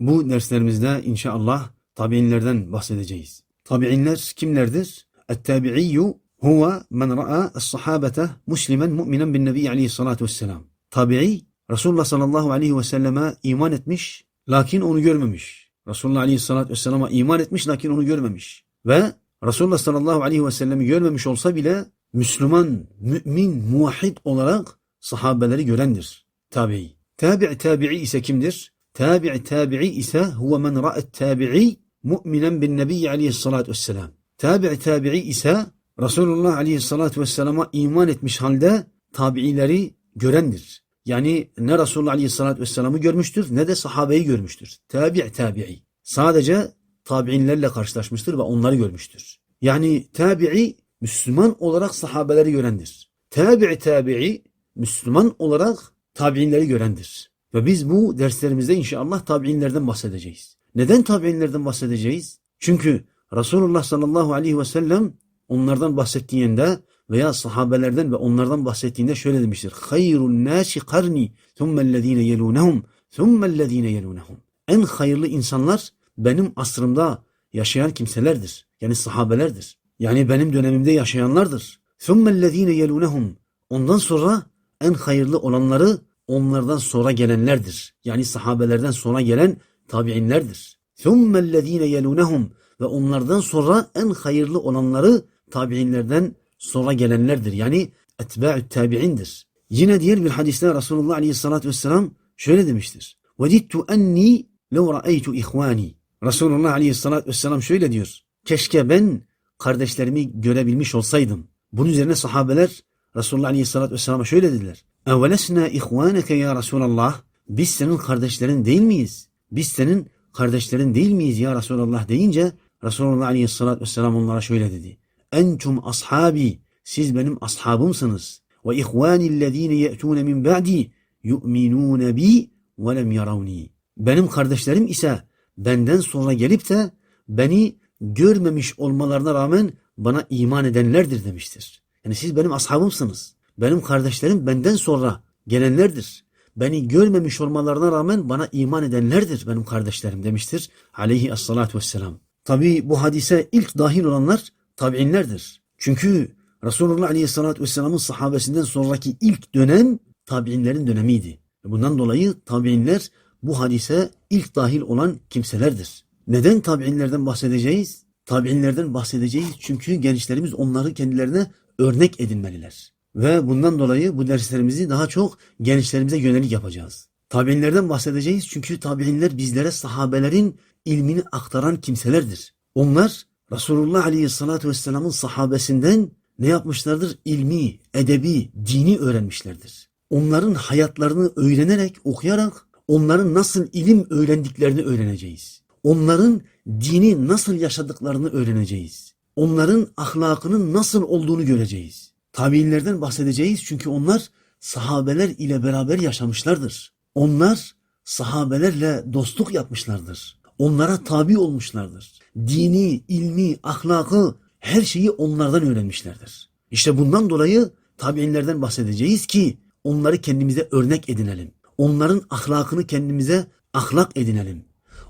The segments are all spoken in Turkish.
Bu derslerimizde inşallah tabiinlerden bahsedeceğiz. Tabiinler kimlerdir? Et-tabi'iyyu huve men ra'a es-sahabete muslimen mu'minen bin nebi aleyhissalatu vesselam. Tabi'i Resulullah sallallahu aleyhi ve selleme iman etmiş lakin onu görmemiş. Resulullah aleyhissalatu vesselama iman etmiş lakin onu görmemiş. Ve Resulullah sallallahu aleyhi ve sellemi görmemiş olsa bile Müslüman, mümin, muvahhid olarak sahabeleri görendir. Tabi'i. Tabi' tabi'i ise kimdir? Tabi' tabi'i ise huve men ra'et tabi'i mu'minen bin nebiyyi aleyhissalatu vesselam. Tabi' tabi'i ise Resulullah aleyhissalatu vesselama iman etmiş halde tabi'ileri görendir. Yani ne Resulullah aleyhissalatu vesselam'ı görmüştür ne de sahabeyi görmüştür. Tabi' tabi'i. Sadece tabi'inlerle karşılaşmıştır ve onları görmüştür. Yani tabi'i Müslüman olarak sahabeleri görendir. Tabi'i tabi'i Müslüman olarak tabi'inleri görendir. Ve biz bu derslerimizde inşallah tabi'inlerden bahsedeceğiz. Neden tabi'inlerden bahsedeceğiz? Çünkü Resulullah sallallahu aleyhi ve sellem onlardan bahsettiğinde veya sahabelerden ve onlardan bahsettiğinde şöyle demiştir. Hayrun nasi karni thummellezine yelunehum thummellezine yelunehum. En hayırlı insanlar benim asrımda yaşayan kimselerdir. Yani sahabelerdir. Yani benim dönemimde yaşayanlardır. thummellezine yelunehum. Ondan sonra en hayırlı olanları onlardan sonra gelenlerdir. Yani sahabelerden sonra gelen tabi'inlerdir. thummellezine yelunehum ve onlardan sonra en hayırlı olanları tabi'inlerden sonra gelenlerdir. Yani etba'ü tabi'indir. Yine diğer bir hadiste Resulullah Aleyhisselatü Vesselam şöyle demiştir. Vedittu enni lev ra'eytu ihvani. Resulullah Aleyhisselatü Vesselam şöyle diyor. Keşke ben kardeşlerimi görebilmiş olsaydım. Bunun üzerine sahabeler Resulullah Aleyhisselatü Vesselam'a şöyle dediler. Evelesna ihvaneke ya Resulallah. Biz senin kardeşlerin değil miyiz? Biz senin kardeşlerin değil miyiz ya Resulallah deyince Resulullah Aleyhisselatü Vesselam onlara şöyle dedi. Entum ashabi. Siz benim ashabımsınız. Ve ihvanillezine ye'tune min ba'di yu'minune bi ve lem yaravni. Benim kardeşlerim ise benden sonra gelip de beni görmemiş olmalarına rağmen bana iman edenlerdir demiştir. Yani siz benim ashabımsınız. Benim kardeşlerim benden sonra gelenlerdir. Beni görmemiş olmalarına rağmen bana iman edenlerdir benim kardeşlerim demiştir. Aleyhi essalatu vesselam. Tabi bu hadise ilk dahil olanlar tabi'inlerdir. Çünkü Resulullah Aleyhisselatü Vesselam'ın sahabesinden sonraki ilk dönem tabi'inlerin dönemiydi. Bundan dolayı tabi'inler bu hadise ilk dahil olan kimselerdir. Neden tabi'inlerden bahsedeceğiz? Tabi'inlerden bahsedeceğiz çünkü gençlerimiz onları kendilerine örnek edinmeliler. Ve bundan dolayı bu derslerimizi daha çok gençlerimize yönelik yapacağız. Tabi'inlerden bahsedeceğiz çünkü tabi'inler bizlere sahabelerin ilmini aktaran kimselerdir. Onlar Resulullah Aleyhisselatü Vesselam'ın sahabesinden ne yapmışlardır? İlmi, edebi, dini öğrenmişlerdir. Onların hayatlarını öğrenerek, okuyarak onların nasıl ilim öğrendiklerini öğreneceğiz. Onların dini nasıl yaşadıklarını öğreneceğiz. Onların ahlakının nasıl olduğunu göreceğiz. Tabiinlerden bahsedeceğiz çünkü onlar sahabeler ile beraber yaşamışlardır. Onlar sahabelerle dostluk yapmışlardır. Onlara tabi olmuşlardır. Dini, ilmi, ahlakı her şeyi onlardan öğrenmişlerdir. İşte bundan dolayı tabiinlerden bahsedeceğiz ki onları kendimize örnek edinelim. Onların ahlakını kendimize ahlak edinelim.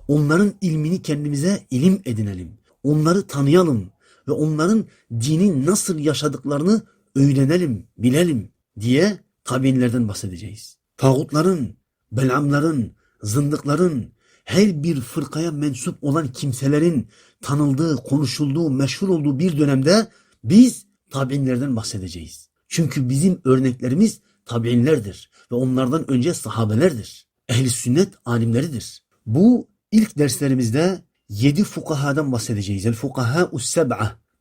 Onların ilmini kendimize ilim edinelim. Onları tanıyalım ve onların dini nasıl yaşadıklarını öğrenelim, bilelim diye tabiinlerden bahsedeceğiz. Tağutların, belamların, zındıkların, her bir fırkaya mensup olan kimselerin tanıldığı, konuşulduğu, meşhur olduğu bir dönemde biz tabiinlerden bahsedeceğiz. Çünkü bizim örneklerimiz tabiinlerdir ve onlardan önce sahabelerdir. Ehli sünnet alimleridir. Bu ilk derslerimizde yedi fukahadan bahsedeceğiz. El fukaha us.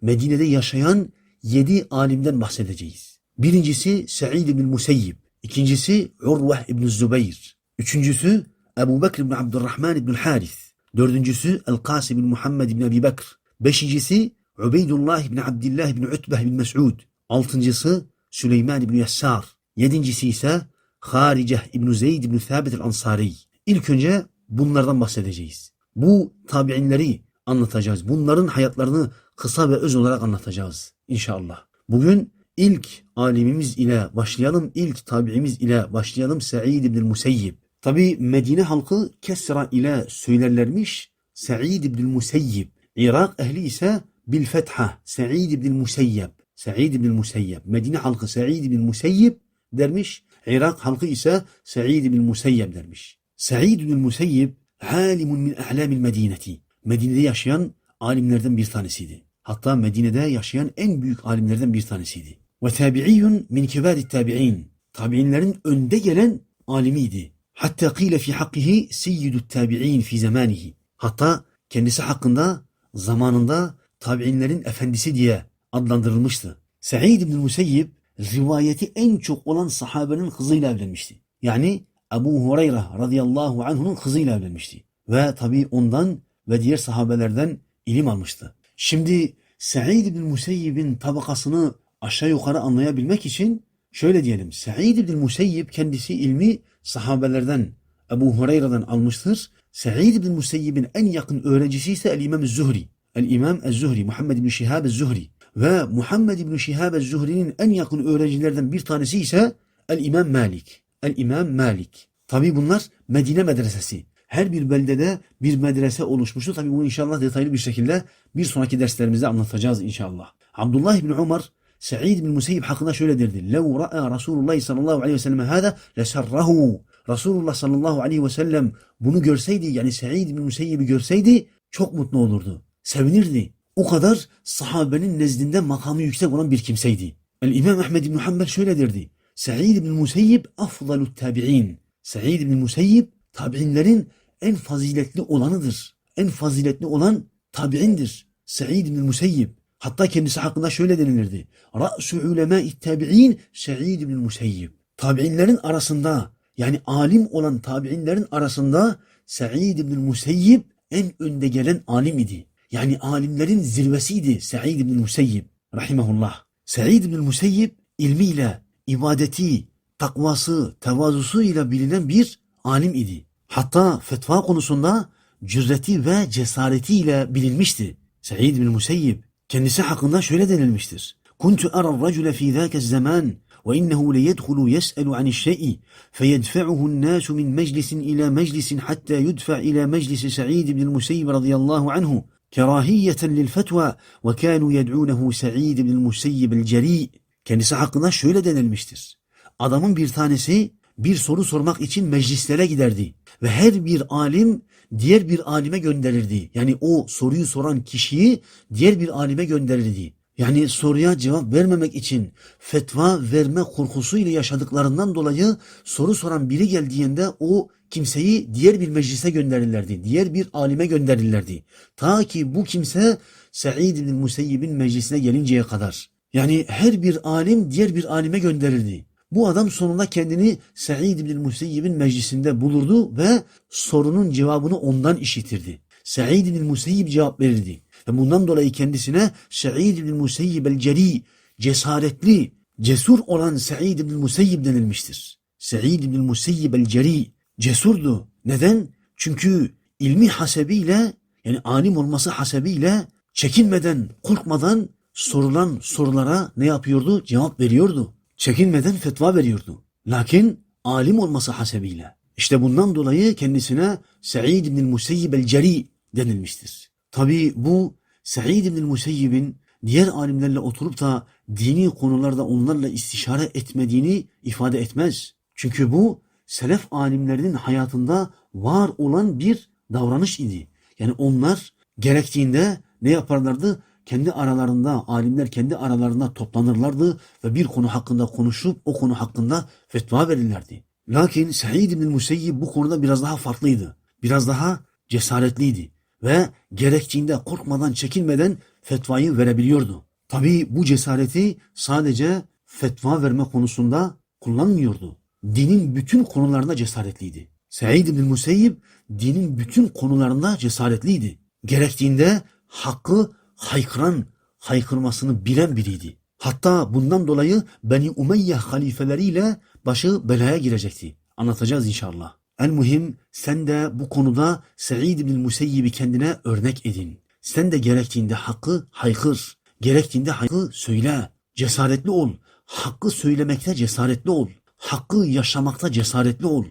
Medine'de yaşayan yedi alimden bahsedeceğiz. Birincisi Sa'id ibn Museyyib. İkincisi Urvah ibn Zübeyir. Üçüncüsü Ebu Bekir ibn Abdurrahman ibn Haris. Dördüncüsü El-Kasim ibn Muhammed ibn Abi Bekr. Beşincisi Ubeydullah ibn Abdillah ibn Utbeh ibn Mes'ud. Altıncısı Süleyman ibn Yassar. Yedincisi ise Hariceh ibn Zeyd ibn Thabit el-Ansari. İlk önce bunlardan bahsedeceğiz. Bu tabi'inleri anlatacağız. Bunların hayatlarını kısa ve öz olarak anlatacağız inşallah. Bugün ilk alimimiz ile başlayalım, ilk tabi'imiz ile başlayalım Sa'id ibn Museyyib. Tabi Medine halkı kesra ile söylerlermiş. Sa'id ibn Museyyib. Irak ehli ise bil fetha. Sa'id ibn Museyyeb. Sa'id ibn Museyyeb. Medine halkı Sa'id ibn Museyyib dermiş. Irak halkı ise Sa'id ibn Museyyeb dermiş. Sa'id ibn Museyyib alimun min ahlamil medineti. Medine'de yaşayan alimlerden bir tanesiydi. Hatta Medine'de yaşayan en büyük alimlerden bir tanesiydi. Ve tabi'iyyun min kibari tabi'in. Tabi'inlerin önde gelen alimiydi. Hatta kıyle fi hakkihi seyyidut tabi'in fi zamanihi. Hatta kendisi hakkında zamanında tabi'inlerin efendisi diye adlandırılmıştı. Sa'id ibn Museyyib rivayeti en çok olan sahabenin kızıyla evlenmişti. Yani Ebu Hureyre radıyallahu anh'unun kızıyla evlenmişti. Ve tabi ondan ve diğer sahabelerden ilim almıştı. Şimdi Sa'id ibn Museyyib'in tabakasını aşağı yukarı anlayabilmek için şöyle diyelim. Sa'id ibn Museyyib kendisi ilmi sahabelerden Ebu Hureyre'den almıştır. Sa'id ibn Museyyib'in en yakın öğrencisi ise El-İmam Zuhri. El-İmam Ez-Zuhri, Muhammed ibn Şihab Ez-Zuhri. Ve Muhammed ibn Şihab Ez-Zuhri'nin en yakın öğrencilerden bir tanesi ise El-İmam Malik. El-İmam Malik. Tabi bunlar Medine medresesi Her bir beldede bir medrese oluşmuştu. Tabi bunu inşallah detaylı bir şekilde bir sonraki derslerimizde anlatacağız inşallah. Abdullah ibn Umar Sa'id bin Museyyib hakkında şöyle derdi. لَوْ رَأَى Resulullah sallallahu aleyhi ve sellem هذا لَسَرَّهُ Resulullah sallallahu aleyhi ve sellem bunu görseydi yani Sa'id bin Museyyib'i görseydi çok mutlu olurdu. Sevinirdi. O kadar sahabenin nezdinde makamı yüksek olan bir kimseydi. El İmam Ahmed bin Hanbel şöyle derdi. Sa'id bin Museyyib afdalut tabi'in. Sa'id bin Museyyib tabi'inlerin en faziletli olanıdır. En faziletli olan tabi'indir. Sa'id bin Museyyib. Hatta kendisi hakkında şöyle denilirdi. Ra'su ulemâ'i tabi'in Sa'id bin Museyyib. Tabi'inlerin arasında yani alim olan tabi'inlerin arasında Sa'id bin Museyyib en önde gelen alim idi. Yani alimlerin zirvesiydi Sa'id bin Museyyib rahimahullah. Sa'id bin Museyyib ilmiyle, ibadeti, takvası, tevazusuyla bilinen bir alim idi. Hatta fetva konusunda cüreti ve cesaretiyle bilinmişti. Sa'id bin Museyyib kendisi hakkında şöyle denilmiştir. Kuntu ara racule fi zâke zaman ve innehu leyedhulu yes'elu anişşe'i feyedfe'uhu n-nâsu min meclisin ila meclisin hatta yudfa' ila meclisi Sa'id bin Museyyib radıyallahu anhu kerahiyeten lil fetva ve kânû yed'ûnehu Sa'id bin Museyyib el-Cerî. Kendisi hakkında şöyle denilmiştir. Adamın bir tanesi bir soru sormak için meclislere giderdi ve her bir alim diğer bir alime gönderirdi. Yani o soruyu soran kişiyi diğer bir alime gönderirdi. Yani soruya cevap vermemek için fetva verme korkusuyla yaşadıklarından dolayı soru soran biri geldiğinde o kimseyi diğer bir meclise gönderirlerdi. Diğer bir alime gönderirlerdi. Ta ki bu kimse Sa'id bin Museyyib'in meclisine gelinceye kadar. Yani her bir alim diğer bir alime gönderirdi. Bu adam sonunda kendini Sa'id bin Museyyib'in meclisinde bulurdu ve sorunun cevabını ondan işitirdi. Sa'id bin Museyyib cevap verirdi. Ve bundan dolayı kendisine Sa'id bin Museyyib el-Ceri, cesaretli, cesur olan Sa'id bin Museyyib denilmiştir. Sa'id bin Museyyib el-Ceri cesurdu. Neden? Çünkü ilmi hasebiyle yani alim olması hasebiyle çekinmeden, korkmadan sorulan sorulara ne yapıyordu? Cevap veriyordu. Çekinmeden fetva veriyordu. Lakin alim olması hasebiyle. İşte bundan dolayı kendisine Sa'id bin Museyyib el-Ceri denilmiştir. Tabi bu Sa'id bin Museyyib'in diğer alimlerle oturup da dini konularda onlarla istişare etmediğini ifade etmez. Çünkü bu selef alimlerinin hayatında var olan bir davranış idi. Yani onlar gerektiğinde ne yaparlardı? Kendi aralarında, alimler kendi aralarında toplanırlardı ve bir konu hakkında konuşup o konu hakkında fetva verirlerdi. Lakin Sa'id bin Museyyib bu konuda biraz daha farklıydı. Biraz daha cesaretliydi ve gerektiğinde korkmadan, çekinmeden fetvayı verebiliyordu. Tabii bu cesareti sadece fetva verme konusunda kullanmıyordu. Dinin bütün konularında cesaretliydi. Said bin Museyyib dinin bütün konularında cesaretliydi. Gerektiğinde hakkı haykıran, haykırmasını bilen biriydi. Hatta bundan dolayı Beni Umeyye halifeleriyle başı belaya girecekti. Anlatacağız inşallah. En mühim sen de bu konuda Sa'id bin Museyyib'i kendine örnek edin. Sen de gerektiğinde hakkı haykır. Gerektiğinde hakkı söyle. Cesaretli ol. Hakkı söylemekte cesaretli ol. Hakkı yaşamakta cesaretli ol.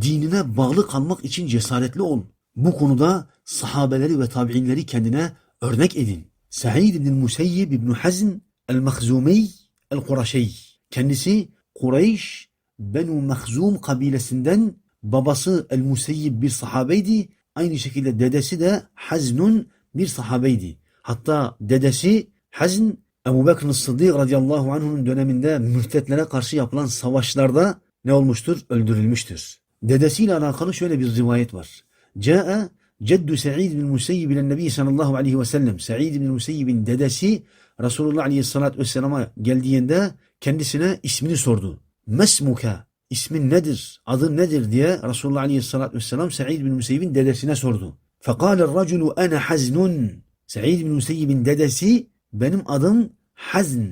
Dinine bağlı kalmak için cesaretli ol. Bu konuda sahabeleri ve tabi'inleri kendine örnek edin. Sa'id ibn Museyyib ibn Hazm el-Mahzumi el-Kuraşey. Kendisi Kureyş Benu Mahzum kabilesinden babası el-Museyyib bir sahabeydi. Aynı şekilde dedesi de Haznun bir sahabeydi. Hatta dedesi Hazn Ebu Bekir Sıddık radıyallahu anh'ın döneminde mürtetlere karşı yapılan savaşlarda ne olmuştur? Öldürülmüştür. Dedesiyle alakalı şöyle bir rivayet var. Câe ceddu Sa'id bin Museyyib ile Nebi sallallahu aleyhi ve sellem. Sa'id bin Museyyib'in dedesi Resulullah aleyhissalatü vesselama geldiğinde kendisine ismini sordu. Mesmuka ismin nedir? Adın nedir diye Resulullah aleyhissalatü vesselam Sa'id bin Museyyib'in dedesine sordu. Fekâle raculu ana haznun. Sa'id bin Museyyib'in dedesi benim adım Hazn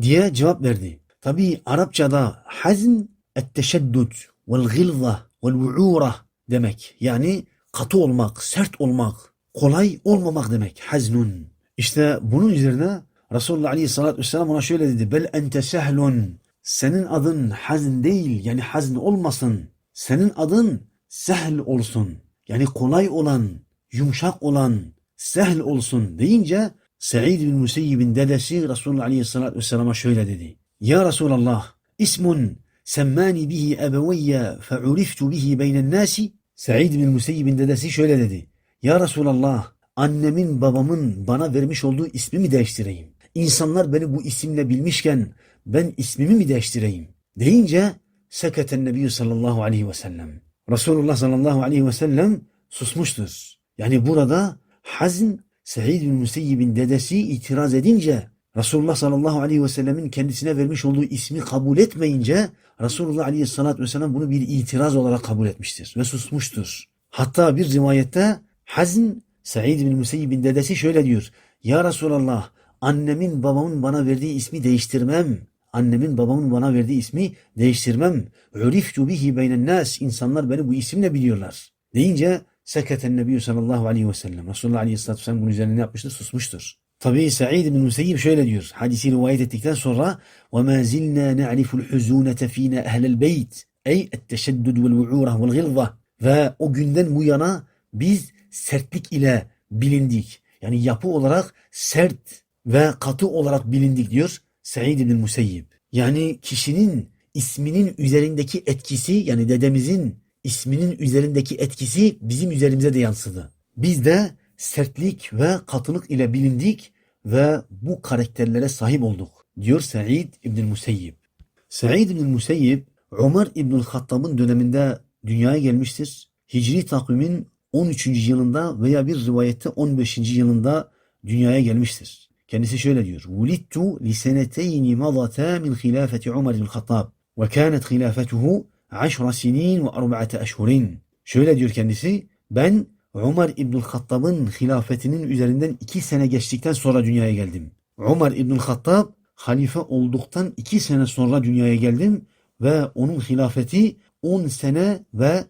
diye cevap verdi. Tabi Arapçada hazn etteşeddüd vel gılza vel vu'ura demek. Yani katı olmak, sert olmak, kolay olmamak demek. Haznun. İşte bunun üzerine Resulullah Aleyhisselatü Vesselam ona şöyle dedi. Bel ente sehlun. Senin adın hazn değil yani hazn olmasın. Senin adın sehl olsun. Yani kolay olan, yumuşak olan, sehl olsun deyince Sa'id bin Museyyib'in dedesi Resulullah Aleyhisselatü Vesselam'a şöyle dedi. Ya Resulallah, ismun semmani bihi ebeveyye fe'uriftu bihi beynen nasi. Sa'id bin Museyyib'in dedesi şöyle dedi. Ya Resulallah, annemin babamın bana vermiş olduğu ismi mi değiştireyim? İnsanlar beni bu isimle bilmişken ben ismimi mi değiştireyim? Deyince seketen nebiyyü sallallahu aleyhi ve sellem. Resulullah sallallahu aleyhi ve sellem susmuştur. Yani burada hazn Sa'id bin Museyyib'in dedesi itiraz edince Resulullah sallallahu aleyhi ve sellemin kendisine vermiş olduğu ismi kabul etmeyince Resulullah aleyhissalatü vesselam bunu bir itiraz olarak kabul etmiştir ve susmuştur. Hatta bir rivayette Hazn Sa'id bin Museyyib'in dedesi şöyle diyor. Ya Resulallah annemin babamın bana verdiği ismi değiştirmem. Annemin babamın bana verdiği ismi değiştirmem. Uriftu bihi beynen nas. İnsanlar beni bu isimle biliyorlar. Deyince seketen nebiyyü sallallahu aleyhi ve sellem. Resulullah aleyhissalatü vesselam bunun üzerine ne yapmıştır? Susmuştur. Tabi Sa'id bin Museyyib şöyle diyor. Hadisi rivayet ettikten sonra وَمَا زِلْنَا نَعْرِفُ الْحُزُونَةَ ف۪ينَا اَهْلَ الْبَيْتِ Ey etteşeddüd vel vu'ura vel gılza. Ve o günden bu yana biz sertlik ile bilindik. Yani yapı olarak sert ve katı olarak bilindik diyor Sa'id bin Museyyib. Yani kişinin isminin üzerindeki etkisi yani dedemizin isminin üzerindeki etkisi bizim üzerimize de yansıdı. Biz de sertlik ve katılık ile bilindik ve bu karakterlere sahip olduk diyor Sa'id İbn Museyyib. Sa'id İbn Museyyib Ömer İbnül Hattab'ın döneminde dünyaya gelmiştir. Hicri takvimin 13. yılında veya bir rivayette 15. yılında dünyaya gelmiştir. Kendisi şöyle diyor. Vulittu li seneteyni madata min hilafeti Ömer İbnül Hattab ve kânet hilafetuhu 10 sinin ve 4 eşhurin. Şöyle diyor kendisi. Ben Ömer İbnül Hattab'ın hilafetinin üzerinden iki sene geçtikten sonra dünyaya geldim. Ömer İbnül Hattab halife olduktan iki sene sonra dünyaya geldim ve onun hilafeti 10 sene ve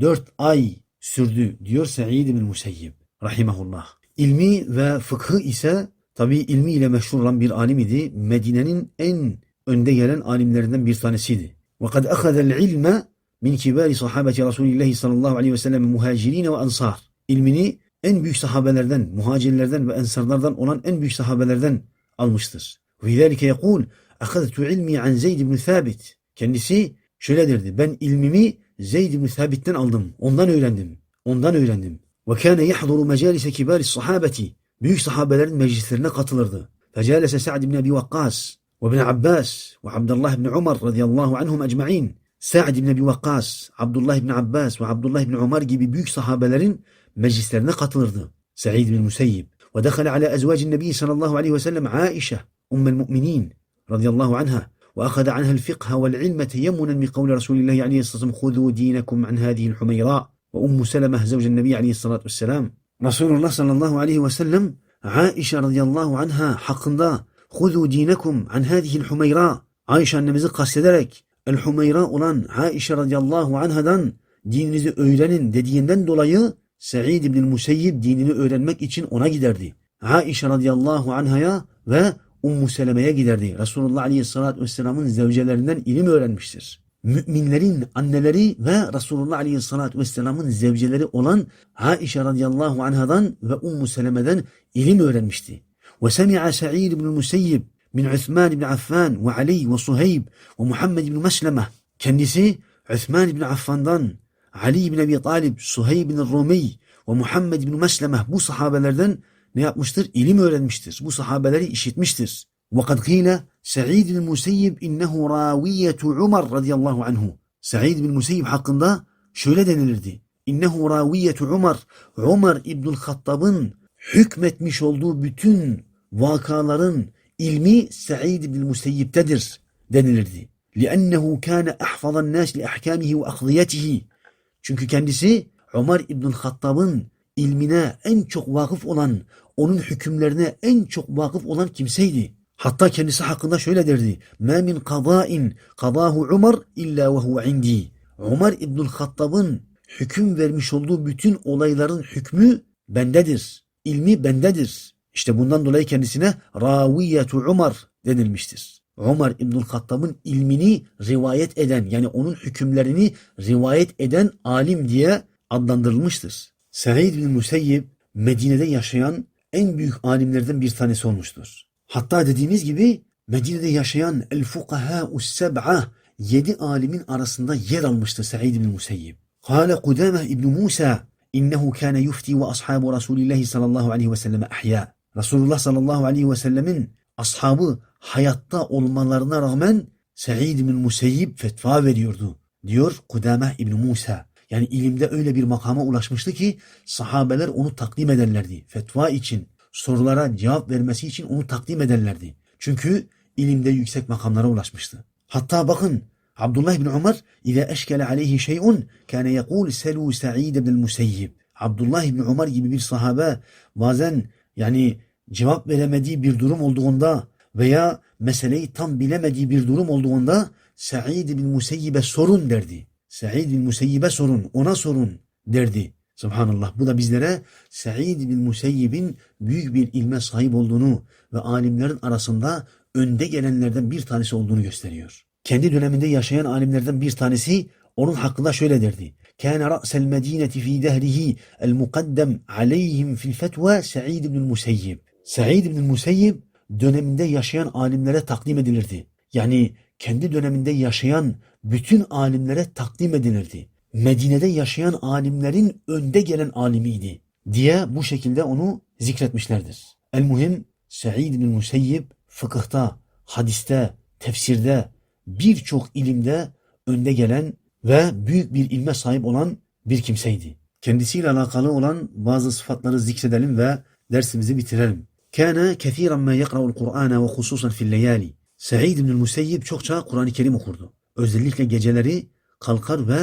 4 ay sürdü diyor Sa'id bin Museyyib rahimahullah. İlmi ve fıkhı ise tabi ilmiyle meşhur olan bir alim idi. Medine'nin en önde gelen alimlerinden bir tanesiydi. وَقَدْ أَخَذَ الْعِلْمَ min kibari sahabeti Resulillahi sallallahu aleyhi ve sellem muhacirin ve ansar. İlmini en büyük sahabelerden, muhacirlerden ve ensarlardan olan en büyük sahabelerden almıştır. Ve zâlike yekûl اَخَذْتُ ilmi an Zeyd ibn Thabit. Kendisi şöyle derdi. Ben ilmimi Zeyd ibn Thabit'ten aldım. Ondan öğrendim. Ondan öğrendim. Ve kâne yahduru mecalise kibari sahabeti. Büyük sahabelerin meclislerine katılırdı. Fecalese Sa'd ibn Abi Vakkas ve ibn Abbas ve Abdullah ibn Umar radıyallahu anhum ecma'in. Sa'd ibn Abi Vakkas, Abdullah ibn Abbas ve Abdullah ibn Umar gibi büyük sahabelerin مجلس قطنرdı سعيد بن المسيب ودخل على أزواج النبي صلى الله عليه وسلم عائشة أم المؤمنين رضي الله عنها وأخذ عنها الفقه والعلم تيمنا من قول رسول الله عليه الصلاة والسلام خذوا دينكم عن هذه الحميراء. وأم سلمة زوج النبي عليه الصلاة والسلام. رسول الله صلى الله عليه وسلم عائشة رضي الله عنها حقندا خذوا دينكم عن هذه الحميراء. Ayşe annemizi kastederek El Humeyra olan Aişe radıyallahu anhadan دين öğrenin دديندن dolayı Sa'id ibn Museyyib dinini öğrenmek için ona giderdi. Aişe radıyallahu anhaya ve Ummu Seleme'ye giderdi. Resulullah aleyhissalatü vesselamın zevcelerinden ilim öğrenmiştir. müminlerin anneleri ve Resulullah Aleyhisselatü Vesselam'ın zevceleri olan Aişe radıyallahu anhadan ve Ummu Seleme'den ilim öğrenmişti. Ve semi'a Sa'id ibn Museyyib min Uthman ibn Affan ve Ali ve Suheyb ve Muhammed ibn Mesleme. Kendisi Uthman ibn Affan'dan, Ali ibn Abi Talib, Suheyb ibn Rumi ve Muhammed ibn Mesleme bu sahabelerden ne yapmıştır? İlim öğrenmiştir. Bu sahabeleri işitmiştir. وقد قيل سعيد بن المسيب إنه راوية عمر رضي الله عنه Said bin Museyyib hakkında şöyle denilirdi. İnnehu raviyetu Umar. Umar İbnül Hattab'ın hükmetmiş olduğu bütün vakaların ilmi Said bin Museyyib'tedir denilirdi. لِأَنَّهُ كَانَ أَحْفَظَ النَّاسِ لِأَحْكَامِهِ وَأَقْضِيَتِهِ Çünkü kendisi Ömer İbnül Hattab'ın ilmine en çok vakıf olan, onun hükümlerine en çok vakıf olan kimseydi. Hatta kendisi hakkında şöyle derdi. مَا مِنْ قَضَاءٍ قَضَاهُ عُمَرْ اِلَّا وَهُوَ عِنْدِي Ömer İbnül Hattab'ın hüküm vermiş olduğu bütün olayların hükmü bendedir. İlmi bendedir. İşte bundan dolayı kendisine Raviyetu Umar denilmiştir. Ömer İbnül Hattab'ın ilmini rivayet eden yani onun hükümlerini rivayet eden alim diye adlandırılmıştır. Said bin Museyyib Medine'de yaşayan en büyük alimlerden bir tanesi olmuştur. Hatta dediğimiz gibi Medine'de yaşayan el fukaha seb'a yedi alimin arasında yer almıştı Said bin Museyyib. Kale Kudame İbn Musa innehu kana yufti ve ashabu Resulillah sallallahu aleyhi ve sellem ahya. Resulullah sallallahu aleyhi ve sellemin ashabı hayatta olmalarına rağmen Said bin Museyyib fetva veriyordu. Diyor Kudame İbn Musa. Yani ilimde öyle bir makama ulaşmıştı ki sahabeler onu takdim ederlerdi. Fetva için, sorulara cevap vermesi için onu takdim ederlerdi. Çünkü ilimde yüksek makamlara ulaşmıştı. Hatta bakın Abdullah bin Umar ile eşkele aleyhi şey'un kâne yekul selu Sa'id ibn Museyyib. Abdullah bin Umar gibi bir sahabe bazen yani cevap veremediği bir durum olduğunda veya meseleyi tam bilemediği bir durum olduğunda Sa'id bin Museyyib'e sorun derdi. Sa'id bin Museyyib'e sorun, ona sorun derdi. Subhanallah. Bu da bizlere Sa'id bin Museyyib'in büyük bir ilme sahip olduğunu ve alimlerin arasında önde gelenlerden bir tanesi olduğunu gösteriyor. Kendi döneminde yaşayan alimlerden bir tanesi onun hakkında şöyle derdi. Kâne ra'sel medîneti fî dehrihi el mukaddem aleyhim fil fetva Sa'id bin Museyyib. Sa'id bin Museyyib döneminde yaşayan alimlere takdim edilirdi. Yani kendi döneminde yaşayan bütün alimlere takdim edilirdi. Medine'de yaşayan alimlerin önde gelen alimiydi diye bu şekilde onu zikretmişlerdir. El muhim Sa'id bin Museyyib fıkıhta, hadiste, tefsirde birçok ilimde önde gelen ve büyük bir ilme sahip olan bir kimseydi. Kendisiyle alakalı olan bazı sıfatları zikredelim ve dersimizi bitirelim. Kana kethiran ma yaqra'ul Kur'ana ve hususan fil leyali. Sa'id bin Museyyib çokça Kur'an-ı Kerim okurdu. Özellikle geceleri kalkar ve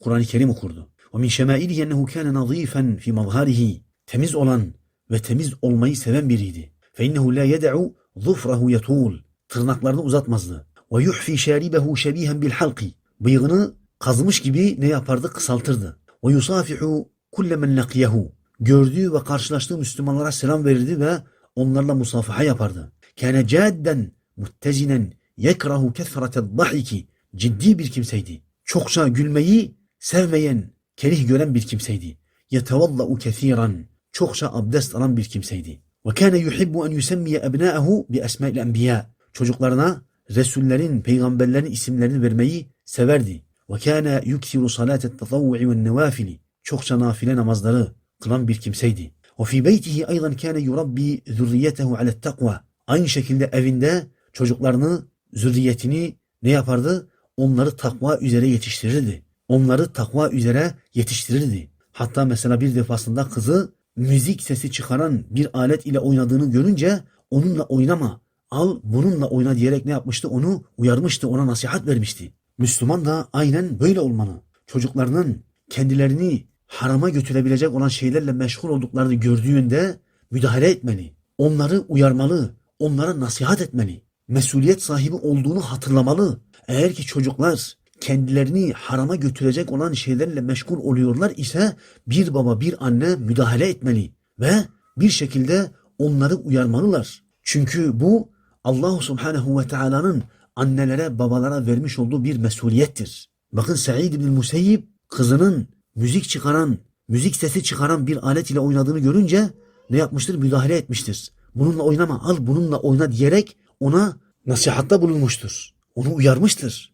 Kur'an-ı Kerim okurdu. Ve min şemailihi ennehu kana nazifen fi mazharihi. Temiz olan ve temiz olmayı seven biriydi. Fe innehu la yed'u zufrahu yatul. Tırnaklarını uzatmazdı. Ve yuhfi şaribehu şebihen bil halqi. Bıyığını kazmış gibi ne yapardı? Kısaltırdı. Ve yusafihu kulle men laqiyahu. Gördüğü ve karşılaştığı Müslümanlara selam verirdi ve onlarla musafaha yapardı. Kâne cadden muttezinen yekrahu kesrated dahiki. Ciddi bir kimseydi. Çokça gülmeyi sevmeyen, kerih gören bir kimseydi. Yetevalla'u kethiran. Çokça abdest alan bir kimseydi. Ve kâne yuhibbu en yusemmiye ebnâehu bi esmâ'il enbiyâ. Çocuklarına Resullerin, peygamberlerin isimlerini vermeyi severdi. Ve kâne yuksiru salâtet tatavvu'i ve nevâfili. Çokça nafile namazları kılan bir kimseydi. Fî beytihi aydan kâne yurabbi zürriyetehu alet takva. Aynı şekilde evinde çocuklarını, zürriyetini ne yapardı? Onları takva üzere yetiştirirdi. Onları takva üzere yetiştirirdi. Hatta mesela bir defasında kızı müzik sesi çıkaran bir alet ile oynadığını görünce onunla oynama, al bununla oyna diyerek ne yapmıştı? Onu uyarmıştı, ona nasihat vermişti. Müslüman da aynen böyle olmalı. Çocuklarının kendilerini harama götürebilecek olan şeylerle meşgul olduklarını gördüğünde müdahale etmeli. Onları uyarmalı, onlara nasihat etmeli. Mesuliyet sahibi olduğunu hatırlamalı. Eğer ki çocuklar kendilerini harama götürecek olan şeylerle meşgul oluyorlar ise bir baba bir anne müdahale etmeli ve bir şekilde onları uyarmalılar. Çünkü bu Allah Subhanahu ve Taala'nın annelere, babalara vermiş olduğu bir mesuliyettir. Bakın Said bin Museyyib kızının müzik çıkaran, müzik sesi çıkaran bir alet ile oynadığını görünce ne yapmıştır? Müdahale etmiştir. Bununla oynama, al bununla oyna diyerek ona nasihatta bulunmuştur. Onu uyarmıştır.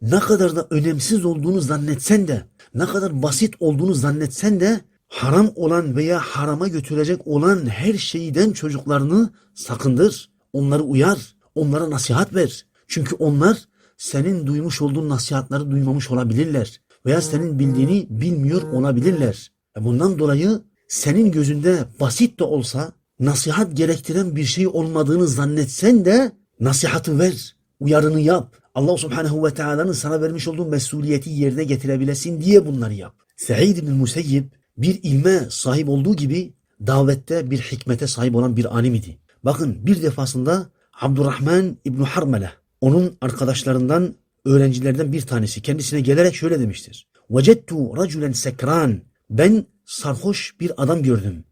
Ne kadar da önemsiz olduğunu zannetsen de, ne kadar basit olduğunu zannetsen de haram olan veya harama götürecek olan her şeyden çocuklarını sakındır. Onları uyar, onlara nasihat ver. Çünkü onlar senin duymuş olduğun nasihatları duymamış olabilirler. Veya senin bildiğini bilmiyor olabilirler. E Bundan dolayı senin gözünde basit de olsa nasihat gerektiren bir şey olmadığını zannetsen de nasihatı ver, uyarını yap. Allah subhanehu ve teala'nın sana vermiş olduğu mesuliyeti yerine getirebilesin diye bunları yap. Said bin Museyyib bir ilme sahip olduğu gibi davette bir hikmete sahip olan bir alim idi. Bakın bir defasında Abdurrahman İbn Harmele onun arkadaşlarından öğrencilerden bir tanesi kendisine gelerek şöyle demiştir. Vecettu raculen sekran ben sarhoş bir adam gördüm.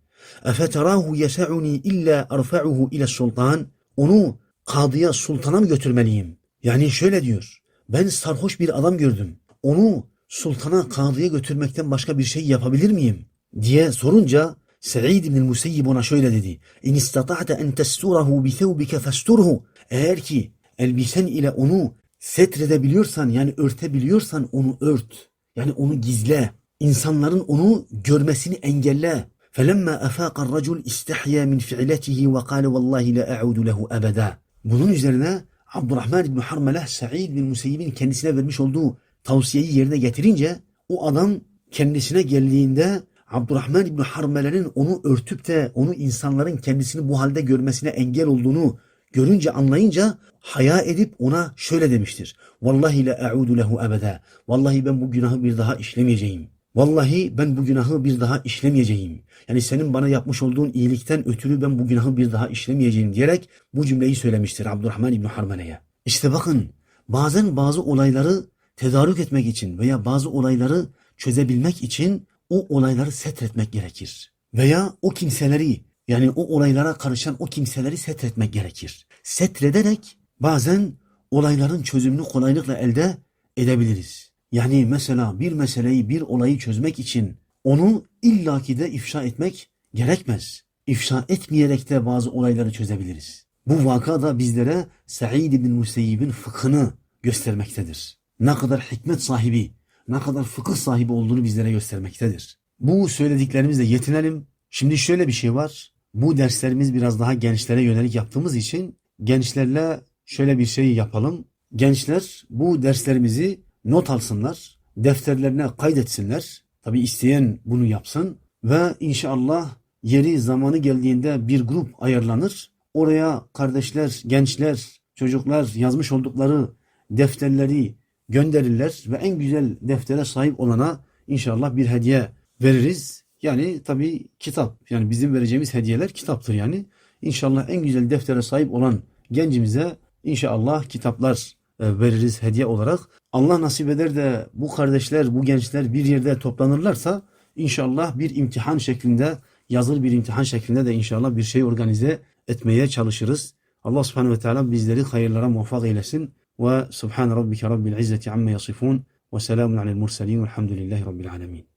Efeterahu yesa'uni illa arfa'uhu ile sultan onu kadıya sultana mı götürmeliyim? Yani şöyle diyor. Ben sarhoş bir adam gördüm. Onu sultana kadıya götürmekten başka bir şey yapabilir miyim? diye sorunca Sa'id bin Museyyib ona şöyle dedi. İn istata'te en testurahu bi thawbike fasturhu. Eğer ki elbisen ile onu setredebiliyorsan yani örtebiliyorsan onu ört. Yani onu gizle. İnsanların onu görmesini engelle. فَلَمَّا أَفَاقَ الرَّجُلْ اِسْتَحْيَا مِنْ فِعِلَتِهِ وَقَالَ وَاللّٰهِ لَا اَعُودُ لَهُ أَبَدًا Bunun üzerine Abdurrahman İbni Harmele Sa'id bin Museyyib'in kendisine vermiş olduğu tavsiyeyi yerine getirince o adam kendisine geldiğinde Abdurrahman İbni Harmele'nin onu örtüp de onu insanların kendisini bu halde görmesine engel olduğunu görünce anlayınca haya edip ona şöyle demiştir. Vallahi la e'udu lehu ebede. Vallahi ben bu günahı bir daha işlemeyeceğim. Vallahi ben bu günahı bir daha işlemeyeceğim. Yani senin bana yapmış olduğun iyilikten ötürü ben bu günahı bir daha işlemeyeceğim diyerek bu cümleyi söylemiştir Abdurrahman İbni Harmele'ye. İşte bakın bazen bazı olayları tedarük etmek için veya bazı olayları çözebilmek için o olayları setretmek gerekir. Veya o kimseleri yani o olaylara karışan o kimseleri setretmek gerekir. Setrederek bazen olayların çözümünü kolaylıkla elde edebiliriz. Yani mesela bir meseleyi, bir olayı çözmek için onu illaki de ifşa etmek gerekmez. İfşa etmeyerek de bazı olayları çözebiliriz. Bu vaka da bizlere Sa'id bin Museyyib'in fıkhını göstermektedir. Ne kadar hikmet sahibi, ne kadar fıkıh sahibi olduğunu bizlere göstermektedir. Bu söylediklerimizle yetinelim. Şimdi şöyle bir şey var. Bu derslerimiz biraz daha gençlere yönelik yaptığımız için gençlerle şöyle bir şey yapalım. Gençler bu derslerimizi not alsınlar, defterlerine kaydetsinler. Tabi isteyen bunu yapsın ve inşallah yeri zamanı geldiğinde bir grup ayarlanır. Oraya kardeşler, gençler, çocuklar yazmış oldukları defterleri gönderirler ve en güzel deftere sahip olana inşallah bir hediye veririz. Yani tabi kitap yani bizim vereceğimiz hediyeler kitaptır yani. İnşallah en güzel deftere sahip olan gencimize inşallah kitaplar e, veririz hediye olarak. Allah nasip eder de bu kardeşler, bu gençler bir yerde toplanırlarsa inşallah bir imtihan şeklinde, yazılı bir imtihan şeklinde de inşallah bir şey organize etmeye çalışırız. Allah subhanehu ve teala bizleri hayırlara muvaffak eylesin. Ve subhane rabbike rabbil izzeti amme yasifun ve selamun alel murselin velhamdülillahi rabbil alemin.